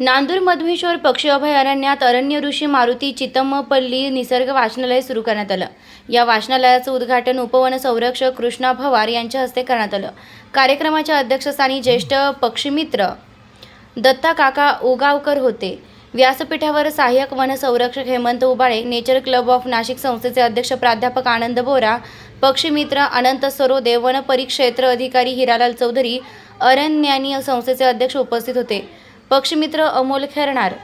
नांदूर मधमेश्वर पक्षी अभयारण्यात अरण्य ऋषी मारुती चितमपल्ली निसर्ग वाचनालय सुरू करण्यात आलं. या वाचनालयाचं उद्घाटन उपवन संरक्षक कृष्णा भवार यांच्या हस्ते करण्यात आलं. कार्यक्रमाच्या अध्यक्षस्थानी ज्येष्ठ पक्षीमित्र दत्ता काका उगावकर होते. व्यासपीठावर सहाय्यक वन संरक्षक Hemant Ubale nature club of Nashik संस्थेचे अध्यक्ष प्राध्यापक आनंद बोरा पक्षीमित्र अनंत सरोदे वन परिक्षेत्र अधिकारी हिरालाल चौधरी अरण्यानी संस्थेचे अध्यक्ष उपस्थित होते. पक्षीमित्र अमोल खेरणार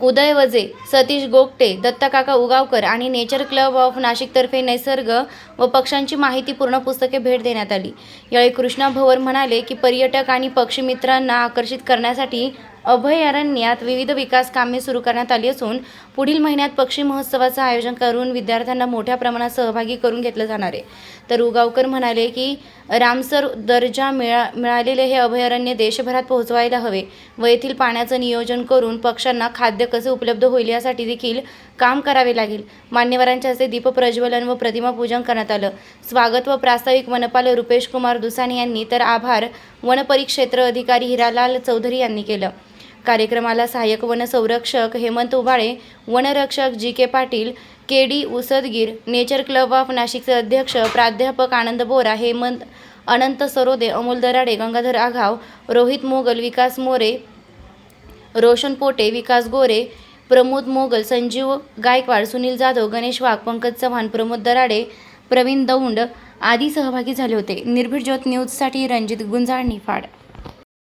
उदय वजे सतीश गोगटे दत्ताकाका उगावकर आणि नेचर क्लब ऑफ नाशिकतर्फे निसर्ग व पक्ष्यांची माहितीपूर्ण पुस्तके भेट देण्यात आली. यावेळी कृष्णा भवर म्हणाले की पर्यटक आणि पक्षीमित्रांना आकर्षित करण्यासाठी अभयारण्यात विविध विकास कामे सुरू करण्यात आली असून पुढील महिन्यात पक्षी महोत्सवाचं आयोजन करून विद्यार्थ्यांना मोठ्या प्रमाणात सहभागी करून घेतलं जाणार आहे. तर उगावकर म्हणाले की रामसर दर्जा मिळा मिळालेले हे अभयारण्य देशभरात पोहोचवायला हवे. व येथील पाण्याचं नियोजन करून पक्ष्यांना खाद्य कसे उपलब्ध होईल यासाठी देखील काम करावे लागेल. मान्यवरांच्या हस्ते दीपप्रज्वलन व प्रतिमा पूजन करण्यात आलं. स्वागत व प्रास्ताविक वनपाल रुपेश कुमार दुसानी यांनी तर आभार. वनपरिक्षेत्र अधिकारी हिरालाल चौधरी यांनी केलं. कार्यक्रमाला सहाय्यक वनसंरक्षक हेमंत उबाळे वनरक्षक G K Patil K D Usadgir nature club of नाशिकचे अध्यक्ष प्राध्यापक आनंद बोरा हेमंत अनंत सरोदे अमोल दराडे गंगाधर आघाव रोहित मोगल विकास मोरे रोशन पोटे विकास गोरे प्रमोद मोगल संजीव गायकवाड सुनील जाधव गणेश वाघ पंकज चव्हाण प्रमोद दराडे प्रवीण दौंड आदी सहभागी झाले होते. निर्भीड ज्योत न्यूजसाठी रणजित गुंजाळ निफाड